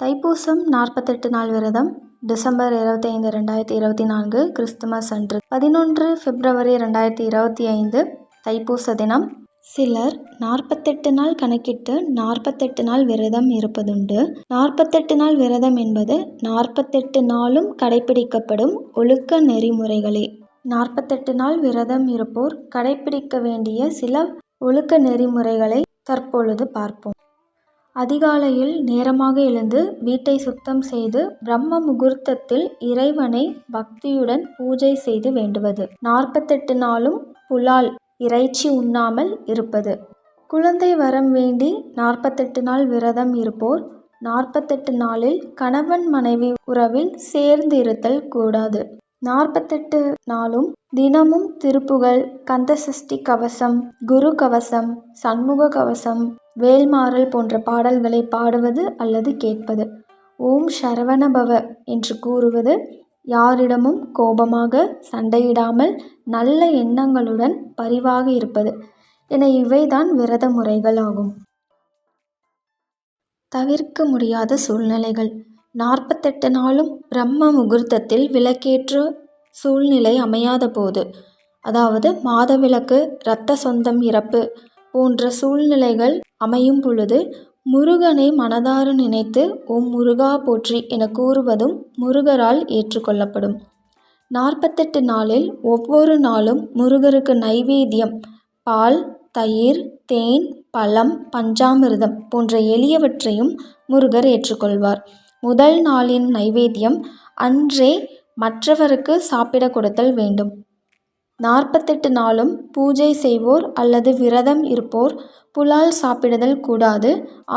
தைப்பூசம் நாற்பத்தெட்டு நாள் விரதம் டிசம்பர் இருபத்தைந்து ரெண்டாயிரத்தி இருபத்தி நான்கு கிறிஸ்துமஸ் அன்று. பதினொன்று பிப்ரவரி ரெண்டாயிரத்தி இருபத்தி ஐந்து தைப்பூச தினம். சிலர் நாற்பத்தெட்டு நாள் கணக்கிட்டு நாற்பத்தெட்டு நாள் விரதம் இருப்பதுண்டு. நாற்பத்தெட்டு நாள் விரதம் என்பது நாற்பத்தெட்டு நாளும் கடைபிடிக்கப்படும் ஒழுக்க நெறிமுறைகளே. நாற்பத்தெட்டு நாள் விரதம் இருப்போர் கடைபிடிக்க வேண்டிய சில ஒழுக்க நெறிமுறைகளை தற்பொழுது பார்ப்போம். அதிகாலையில் நேரமாக எழுந்து வீட்டை சுத்தம் செய்து பிரம்ம முகூர்த்தத்தில் இறைவனை பக்தியுடன் பூஜை செய்து வேண்டுவது. நாற்பத்தெட்டு நாளும் புலால் இறைச்சி உண்ணாமல் இருப்பது. குழந்தை வரம் வேண்டி நாற்பத்தெட்டு நாள் விரதம் இருப்போர் நாற்பத்தெட்டு நாளில் கணவன் மனைவி உறவில் சேர்ந்து இருத்தல் கூடாது. நாற்பத்தெட்டு நாளும் தினமும் திருப்புகழ் கந்தசஷ்டி கவசம் குரு கவசம் சண்முக கவசம் வேல்மாறல் போன்ற பாடல்களை பாடுவது அல்லது கேட்பது. ஓம் சரவணபவ என்று கூறுவது யாரிடமும் கோபமாக சண்டையிடாமல் நல்ல எண்ணங்களுடன் பரிவாக இருப்பது என இவைதான் விரத முறைகள் ஆகும். தவிர்க்க முடியாத சூழ்நிலைகள். நாற்பத்தெட்டு நாளும் பிரம்ம முகூர்த்தத்தில் விளக்கேற்று சூழ்நிலை அமையாத போது அதாவது மாதவிலக்கு இரத்த சொந்தம் இறப்பு போன்ற சூழ்நிலைகள் அமையும் பொழுது முருகனை மனதார நினைத்து ஓம் முருகா போற்றி என கூறுவதும் முருகரால் ஏற்றுக்கொள்ளப்படும். நாற்பத்தெட்டு நாளில் ஒவ்வொரு நாளும் முருகருக்கு நைவேத்தியம் பால் தயிர் தேன் பழம் பஞ்சாமிர்தம் போன்ற எளியவற்றையும் முருகர் ஏற்றுக்கொள்வார். முதல் நாளின் நைவேத்தியம் அன்றே மற்றவருக்கு சாப்பிட கொடுத்தல் வேண்டும். நாற்பத்தெட்டு நாளும் பூஜை செய்வோர் அல்லது விரதம் இருப்போர் புலால் சாப்பிடுதல் கூடாது.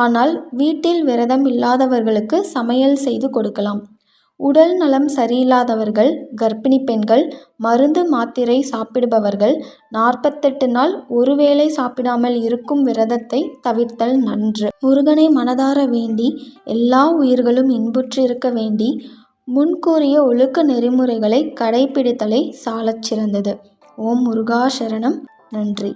ஆனால் வீட்டில் விரதம் இல்லாதவர்களுக்கு சமையல் செய்து கொடுக்கலாம். உடல் நலம் சரியில்லாதவர்கள் கர்ப்பிணி பெண்கள் மருந்து மாத்திரை சாப்பிடுபவர்கள் நாற்பத்தெட்டு நாள் ஒருவேளை சாப்பிடாமல் இருக்கும் விரதத்தை தவிர்த்தல் நன்று. முருகனை மனதார வேண்டி எல்லா உயிர்களும் இன்புற்றிருக்க வேண்டி முன்கூறிய ஒழுக்க நெறிமுறைகளை கடைபிடித்தலே சாலச் சிறந்தது. ஓம் முருகா சரணம். நன்றி.